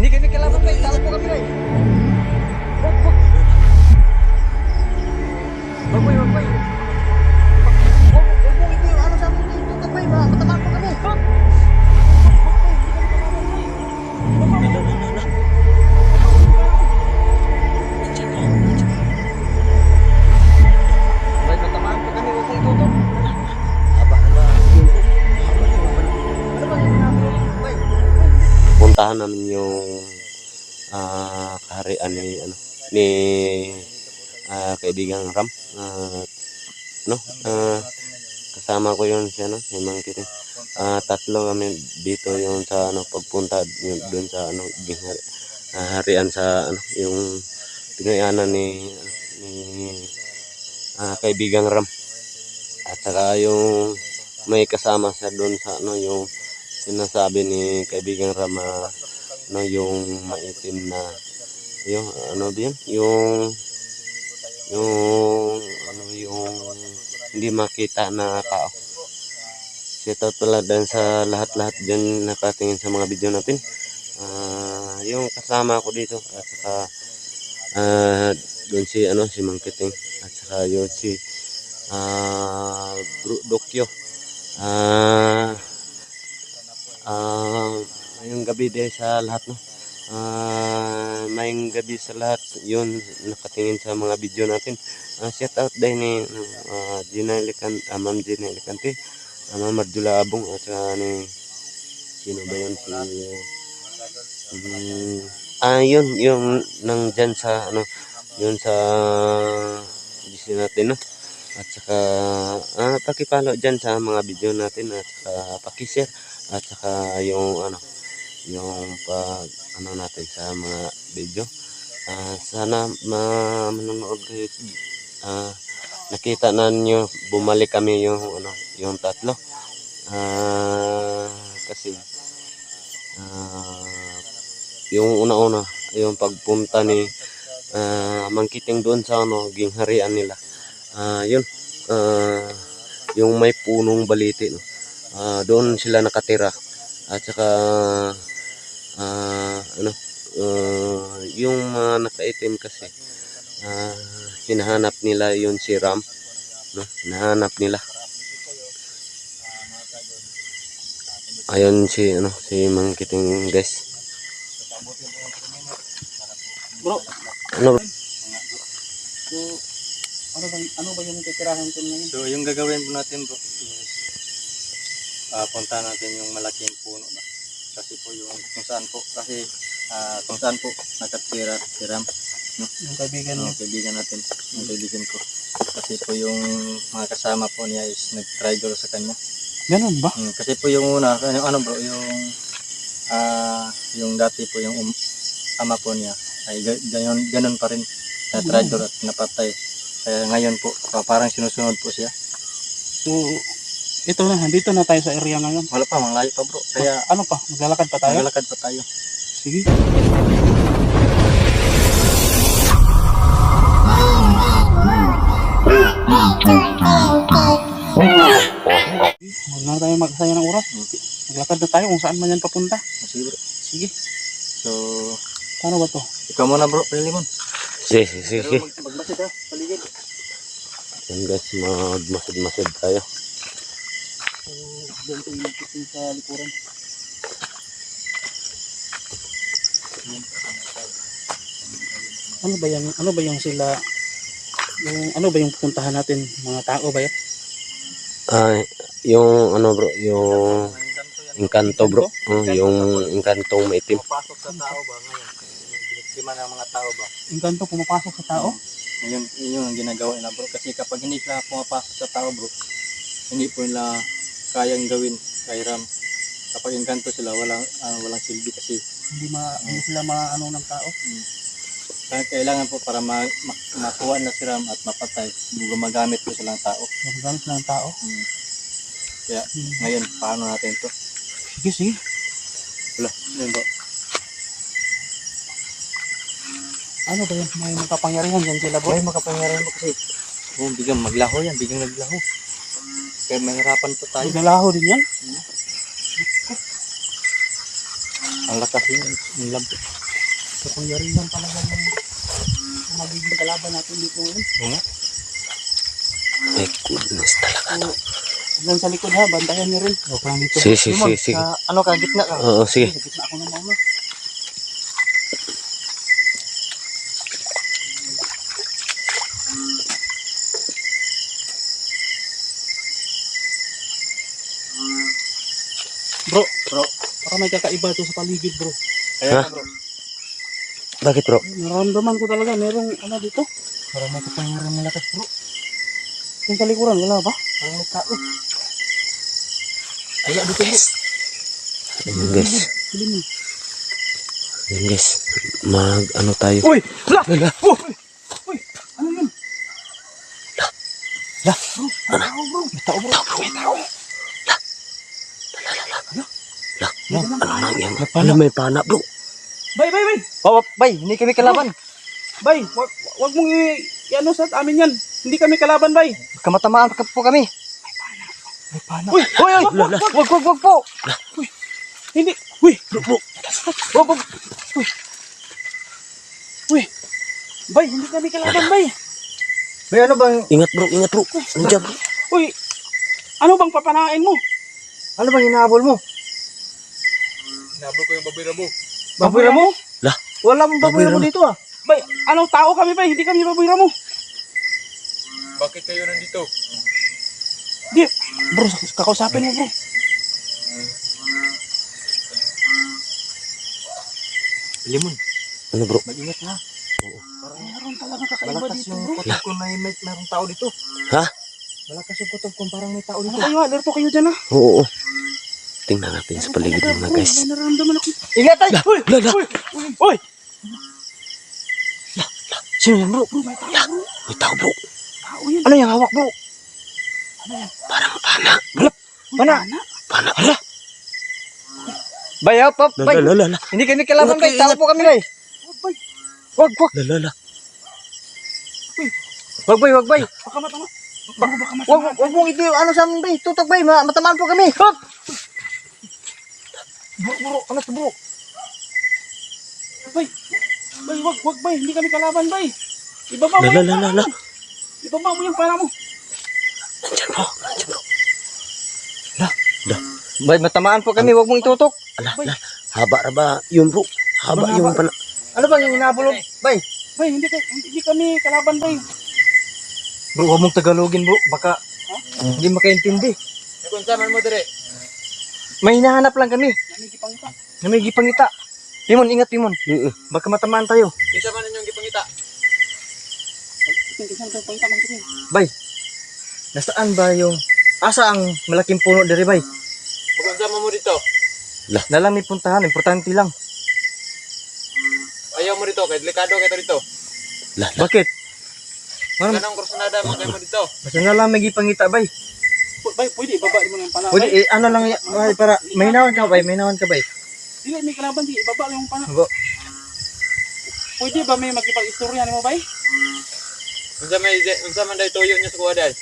Hindi kami kailangan pa. Talo po kami ni ano ni ah, kaibigang Ram. Ah, no ah, kasama ko yun si ano si Mang Ah, tatlo kami dito yung sa ano pagpunta yun doon sa ano harian sa ano yung pinayanan ni ano, ni ah, kaibigang Ram. At saka yung may kasama siya doon sa ano yung sinasabi ni kaibigang Rama no yung maitim na yung ano ba yun? Yung yung ano yung hindi makita na tao. Shout out pala din sa lahat-lahat dyan nakatingin sa mga video natin. Ah, yung kasama ko dito at saka ah doon si ano si Mang Kiting at saka yun si ah Bro Dokyo. Ah Ah, ngayong gabi din sa lahat no. Ah, mayong gabi sa lahat. 'Yun nakatingin sa mga video natin. Ah, shout out din ni uh, Gina Lican, ah, Ma'am Gina Licante, ah, Ma'am Marjula Abong at saka ni sino ba 'yun si mm, ah yun yung nang dyan sa ano yun sa GC natin no at saka ah, pakipalo dyan sa mga video natin at saka pakishare at saka yung ano yung pag ano natin sa mga video. Ah, sana ma manonood kayo. Ah, nakita na niyo bumalik kami yung ano yung tatlo. Ah, kasi ah, yung una-una yung pagpunta ni ah, mangkiting doon sa ano gingharian nila. Ah, yun. Ah, yung may punong baliti no. Ah, doon sila nakatira. At saka ah, ano ah, yung mga nakaitim kasi ah, hinahanap nila yun si Ram no hinahanap nila ayun si ano si Mangkiting guys Bro, ano bro? so, ano ba, ano ba yung titirahan ko ngayon? So, yung gagawin po natin bro is ah punta natin yung malaking puno ba. Kasi po yung kung saan po, kasi ah kung saan po nakatira si Ram, Yung kaibigan yung niyo. kaibigan natin, yung kaibigan ko. Kasi po yung mga kasama po niya is nag-trigger sa kanya. Ganun ba? Mm, kasi po yung una, ano, ano bro, yung ah yung dati po yung um, ama po niya ay ga- ganon, ganon pa rin na traitor at napatay. Kaya ngayon po, pa- parang sinusunod po siya. So, ito na, dito na tayo sa area ngayon. Wala pa, malayo pa bro. Kaya ano pa, maglalakad pa tayo? maglalakad pa tayo. Sige. Huwag na tayo magsaya ng oras. Maglakad na tayo kung saan man yan papunta. Sige bro. Sige. So, Paano ba to? ikaw muna bro, Pilimon. sige sige sige Pero mag- magbasid ha, paligid. yan guys magmasid-masid tayo Doon tayo magkitin sa likuran. Ano ba yung ano ba yung sila yung ano ba yung pupuntahan natin mga tao ba yan? ah yung ano bro yung engkanto bro Oh, yung engkantong maitim Pumapasok sa tao ba ngayon? Biniktima ng mga tao ba? Yung ganito pumapasok sa tao? Ngayon, yun yung ginagawa nila bro. Kasi kapag hindi sila pumapasok sa tao bro, hindi po nila kayang gawin kay Ram. Kapag engkanto sila, walang, ah, walang silbi kasi Hindi ma hindi sila maano ng tao. kaya kailangan po para ma, ma, makuha na si Ram at mapatay, gumagamit po silang tao. Magagamit sila ng tao. Hmm. Kaya Hmm. ngayon, paano natin to? Sige, sige. Wala, yun bro. Ano ba yan? May makapangyarihan dyan sila bro. Ay, makapangyarihan mo kasi. Oh, biglang maglaho yan, biglang naglaho. Kaya mahirapan po tayo. Naglalaho din yan. Ang malakas yun. Yung lab. Kapangyarihan talaga ng ng magiging kalaban natin dito ngayon. Nga. My goodness talaga. So, hanggang sa likod ha, bantayan niyo rin. Okay lang dito. Simon, sige, sige. sa ano ka, gitna ka. Oo, sige. Sa gitna ako ng mama. Bro, Bro. para may kakaiba to sa paligid bro. Kaya Ha? bro. Bakit bro? Naramdaman ko talaga merong ano dito. Parang may kapangyarihan malakas bro. Yung sa likuran, wala ba? Parang may tao. Wala dito bro. Ayun guys. Hili mo. Ayun guys. Mag ano tayo. Uy! Wala! Lala. Oh! Uy! Ano yun? La. Bro, may tao bro. May tao bro. May tao. Ano nang yan? Ano may pana bro? Bay, bay, bay! Oh, bay, hindi kami kalaban. Bay, wag, wag mong i, ano sa amin yan. Hindi kami kalaban, bay. Kamatamaan ka po kami. May pana. Uy, uy, uy, La, la. wag, wag, wag po. Hindi. Uy, bro, bro. Wag, wag. Uy. Uy. Bay, hindi kami kalaban, bay. May ano bang, Ingat bro, ingat bro. Nandiyan bro. Uy. Ano bang papanain mo? ano bang hinahabol mo? Nabol ko yung babira mo. Baboy mo? Lah. Wala mong baboy Baboy mo mo. dito ah. Bay, anong tao kami, bay? Hindi kami baboy mo. Bakit kayo nandito? Di, bro, kakausapin mo, bro. Limon, Ano bro? mag-ingat ha. Meron talaga kakaiba Malakas dito, yung bro. kutob ko na may mayroong tao dito. Ha? Malakas yung kutob ko parang may tao Ano dito. kayo, alerto kayo dyan, ha? Oo. oo. Tingnan natin sa paligid mga guys. Ingat ay! La, la, la. Uy! Sino yan bro? Bro, may tao, bro. May tao bro. Tao yan. Ano yung hawak bro? Parang pana. Mana? Pana. Bay, hop, hop, La, bay. la, la, la. Hindi kami kalaban bay. Tao po kami bay. Wag. Wag, wag. La, la, la. Wag bay, wag bay. Baka matama. Baka matama. Wag, wag mong ito ano sa amin bay. Tutok bay. Ma matamaan po kami. Hop! Bro, bro. Ano to bro? Bay, bay, wag, wag, bay. Hindi kami kalaban, bay. Ibaba mo La, la, yung la, para mo. Ibaba mo yung para mo. Nandiyan bro. Nandiyan bro. Bay, matamaan po kami. Wag mong itutok. Ala, ala. Haba ra ba yun bro? Haba Haba, yung haba. pana. Ano bang yung hinabol mo? Bay. Bay, hindi, hindi kami kalaban, bay. Bro, huwag mong Tagalogin bro. Baka hindi makaintindi. Kung saman mo dire. May hinahanap lang kami. Namigipangita. Na may gipangita. Timon, ingat Timon. Mm-mm. Baka matamaan tayo. Kinsa man ninyong gipangita. Tingnan ko pangita man kini. Bay, nasaan ba yung... Asa ang malaking puno diri bay? Sama mo dito. Nalang may puntahan, importante lang. Ayaw mo dito. Kaya delikado kayo dito. La, la. Bakit? Ano? Ganong kursunada mo kayo mo dito. Basta nalang may gipangita bay. Bay, pwede ibaba mo na yung pana. Pwede, eh, ano lang, bay, para, may hinawan ka bay, may hinawan ka bay. dili may kalaban, di ibaba yung pana. Bo, Pwede ba may magkipag-istorya ni mo, bay? Unsa may unsa man day tuyo niyo sa kuha dahil.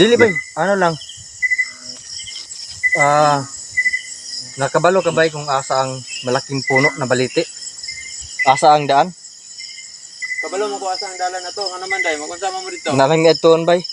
Dili bay, ano lang. Ah, nakabalo ka bay kung asa ang malaking puno na baliti? Asa ang daan? Kabalo mo ko asa ang dalan na to. Ano man day, magunsama mo dito. Nalang adtuon bay.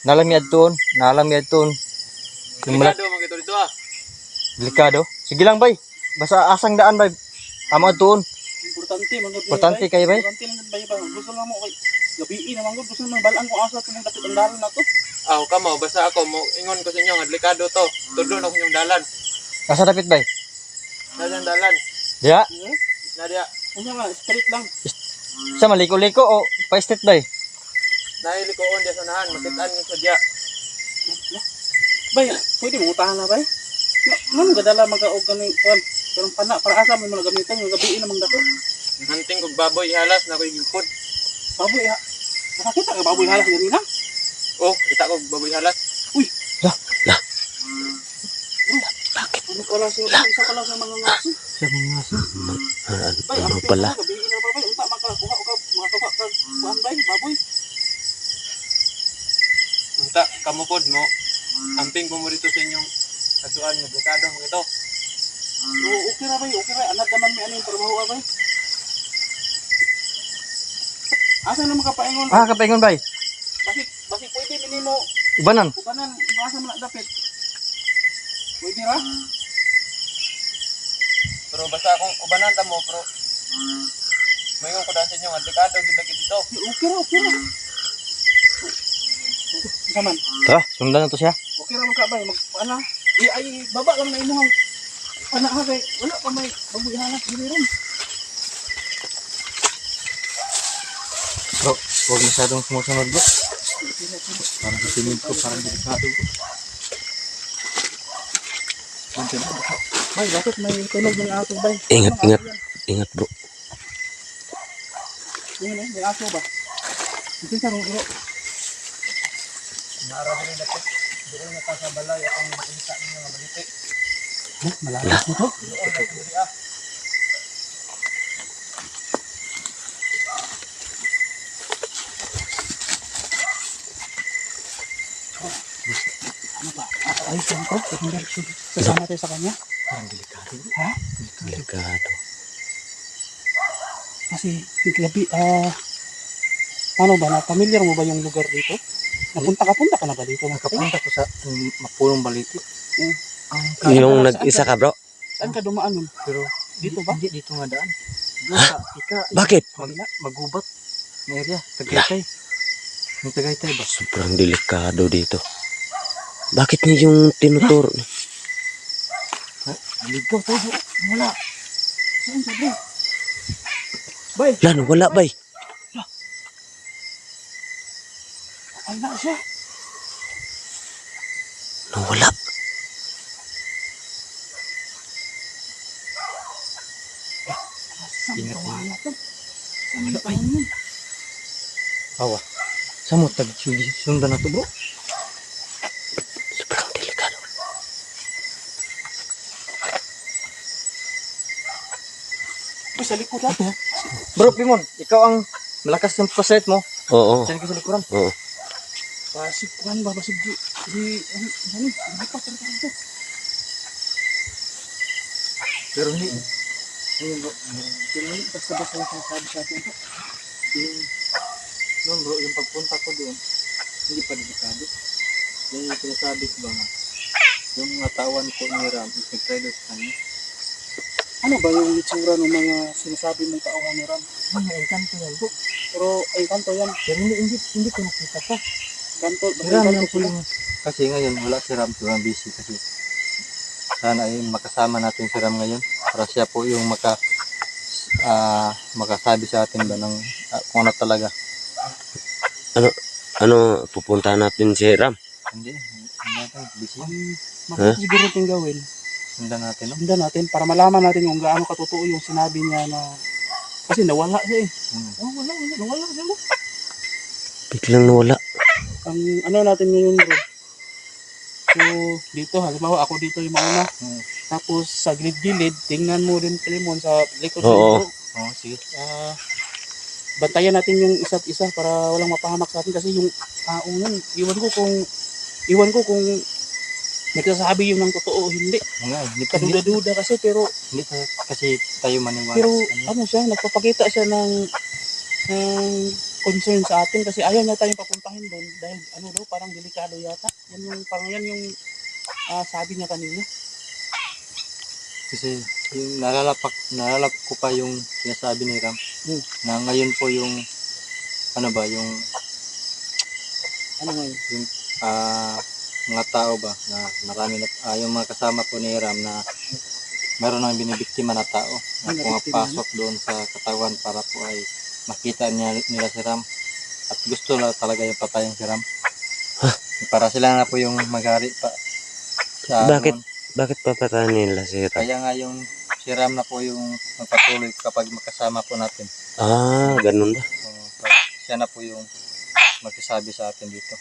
Mi adtuon. Yung malak Delikado mo kayo dito ah. delikado. Sige lang bay. Basta asang daan bay. Amo adtuon. Importante, mangod Importante kayo, bay? Importante lang bay, bay. Gusto lang mo kay gabi na mangod, gusto naman balaan kung asa itong dapat ang dalan na to. Ah, kamo basta ako mo ingon ko sa inyo nga delikado to. Tudlo na ko yung dalan. Asa dapit bay? Dalan dalan. Diya? Nadia, Ano nga, straight lang. sa maliko-liko o pa-state bay? Naili ko on sa nahan, makitaan niyo sa diya. Bay, pwede mo utahan na, bay? Ano nga dala mag-aog ka ng kwan? Karong pana, para asa mo mga gamitan, yung gabi na mga dato. Hunting kog baboy halas na ko gipod. Baboy, ha? Nakakita ka baboy halas ganina? Oh, kita ko baboy halas. Ano pala siya, isa pala sa mga ngaso. Sa mga aso. Ah, Ano, Bay, ano pala? Gabi na ba, bay? Unta, makakuha ka, makakuha ka, kuhan, bay, baboy. Unta kamupod mo. Amping ko mo dito sa inyong kasuan mo delikado mo ito. Bro, okay ra bay, okay ra. Anak naman may ano yung trabaho ka bay. Asa na makapaingon? Ah, kapaingon bay. Basi, basi pwede minimo Ubanan. ubanan, basa mo na dapit. Pwede ra? Pero basta akong ubanan ta mo, pero Mayroon ko dahil sa inyo, nga delikado, gid lagi dito. Okay ra, okay ra. Kaman, Tara, sundan na to siya. okay ra man ka bay, mag ana. Ay, ay baba lang na anak ha kay wala pa may baboy ron. Bro, huwag masyadong sumusunod bro. Parang ko, parang delikado ko. Bay, bakit may tunog ng aso bay? Ingat, ingat. Ingat bro. Yun may aso ba? Ito sa rong iro. Eh, malapit mo to. Ano ba? Ayos lang ko. Sasama tayo sa kanya. Parang delikado. Ha? Delikado. Kasi gabi, ah, ano ba, na familiar mo ba yung lugar dito? Napunta ka, punta ka na ba dito? Nakapunta ko sa um, mapulong baliti. Mm. Ang Yung nag-isa ka bro? Saan ka dumaan nun? pero Dito ba? Hindi dito nga daan. Doon sa ika, Bakit? mag, magubat na area, Tagaytay. Yung Tagaytay ba? Sobrang delikado dito. Bakit niya yung tinuturo? Dito tayo. Wala. Saan ka, bro? Bay, Lan, wala bay. Wala siya. Nawala. Ingat, wala to? Saan ka yun? Awa. Sa mo tag sundan na to bro. Sobrang delikado. Uy, sa likod natin. Bro, Pimon, ikaw ang malakas ng paset mo. Oo. Diyan ka sa likuran. Oo. Pasig ko ba? Basig di. Di, ano, ano, talaga ito. Pero hindi. Ayun bro. Tinalik, basta-basta yung sinasabi sa atin ito. Yung, noon bro, yung pagpunta ko doon, hindi pa delikado. Yung sinasabi ko ba nga. Yung mga tawan ko ni Ram, nag-try doon sa kanya. Ano ba yung itsura ng mga sinasabi mong tauhan ni Ram? Ay, naengkanto yan bro. Pero, ay, kanto yan. Pero hindi, hindi, hindi ko nakita pa. Si Ram kanto lang po sila. yung... Kasi ngayon, wala si Ram, sobrang busy kasi. Sana ay makasama natin si Ram ngayon para siya po yung maka ah makasabi sa atin ba ng ah, kung ano talaga. Ano, pupuntahan natin si Ram. Hindi, hindi natin, busy. Um, Bakit siguro itong gawin? Sundan natin, no? Sundan natin para malaman natin kung gaano katotoo yung sinabi niya na kasi nawala siya eh. Hmm. Oh, wala, wala, nawala siya. Biglang nawala. Ang ano natin ngayon bro. So, dito, halimbawa ako dito yung mauna. Hmm. Tapos sa gilid-gilid, tingnan mo rin Limon sa likod Oo. bro. Oo, sige. Ah, bantayan natin yung isa't isa para walang mapahamak sa atin kasi yung taong yun, iwan ko kung iwan ko kung nagsasabi yun ng totoo o hindi. Oo nga, hindi pa hindi, Kaduda-duda kasi pero hindi kasi tayo maniwala pero sa ano siya, nagpapakita siya ng ng concern sa atin kasi ayaw niya tayong papuntahin doon dahil ano daw parang delikado yata. Yan yung parang yan yung ah, sabi niya kanina. Kasi yung nalalapak, nalalap ko pa yung sinasabi ni Ram Hmm. na ngayon po yung ano ba, yung Ano ngayon? yung ah, mga tao ba na marami na ah, yung mga kasama po ni Ram na meron nang binibiktima na tao na pumapasok doon sa katawan para po ay makita niya, nila si Ram at gusto na talaga yung patayin si Ram para sila na po yung magari pa sa Bakit? noon. Bakit papatahan nila si Ram? kaya nga yung si Ram na po yung magpatuloy kapag makasama po natin Ah, ganun ba? So, siya na po yung magsasabi sa atin dito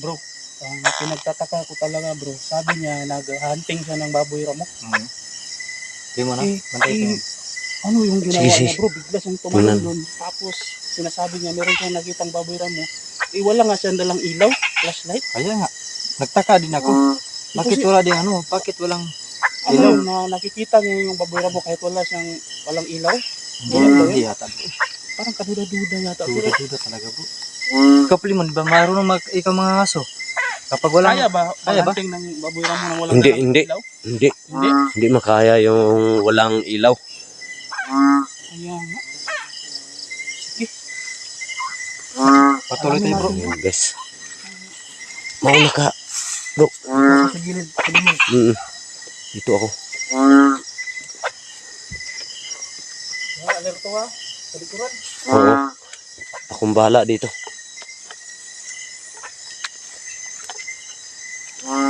Bro, ang pinagtataka ko talaga bro, sabi niya nag-hunting siya ng baboy ramo. mm. Di mo na? Eh, eh, ano yung ginawa Sige, niya bro? Bigla siyang tumalon doon. Tapos sinasabi niya meron siyang nakitang baboy ramo. Eh wala nga siya dalang ilaw, flashlight. Kaya nga, nagtaka din ako. Bakit Kasi- wala din ano, bakit walang ano yun, na nakikita niya yung baboy ramo kahit wala siyang, walang ilaw. Hindi, yun? yata bro. Parang kaduda-duda yata. Pero Duda-duda talaga bro. Ikaw Plimon, di ba marunong mag ikaw mga aso? Kapag wala kaya ba, Kaya ba? ng baboy ramo nang walang Hindi, hindi. ilaw? Hindi, Hindi. hindi makaya yung walang ilaw. Kaya nga. Patuloy tayo bro. Ayun, guys. Mauna ka. Bro. Sa gilid, Plimon. Mm. Dito ako. Ah, alerto ha. Sa likuran. Oo. Akong bahala dito. Net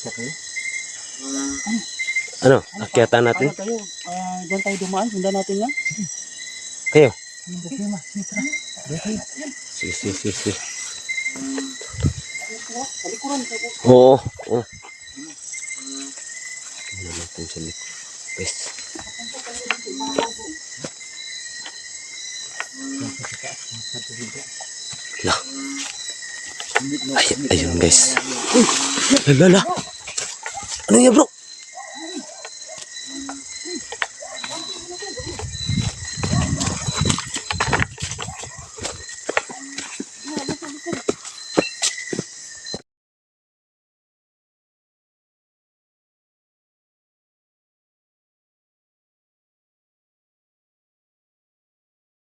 Akit eh? Ano? Akyatan natin? Ano tayo? Ah, diyan tayo dumaan. Sundan natin yan. Kayo? Ano ba kayo? Mitra? Sige, sige, sige. sige. Likuran. Oo. Oo. Tingnan natin sa likod. Guys. Lah. Ay, ayun guys. Uy, lala. Ano yan bro?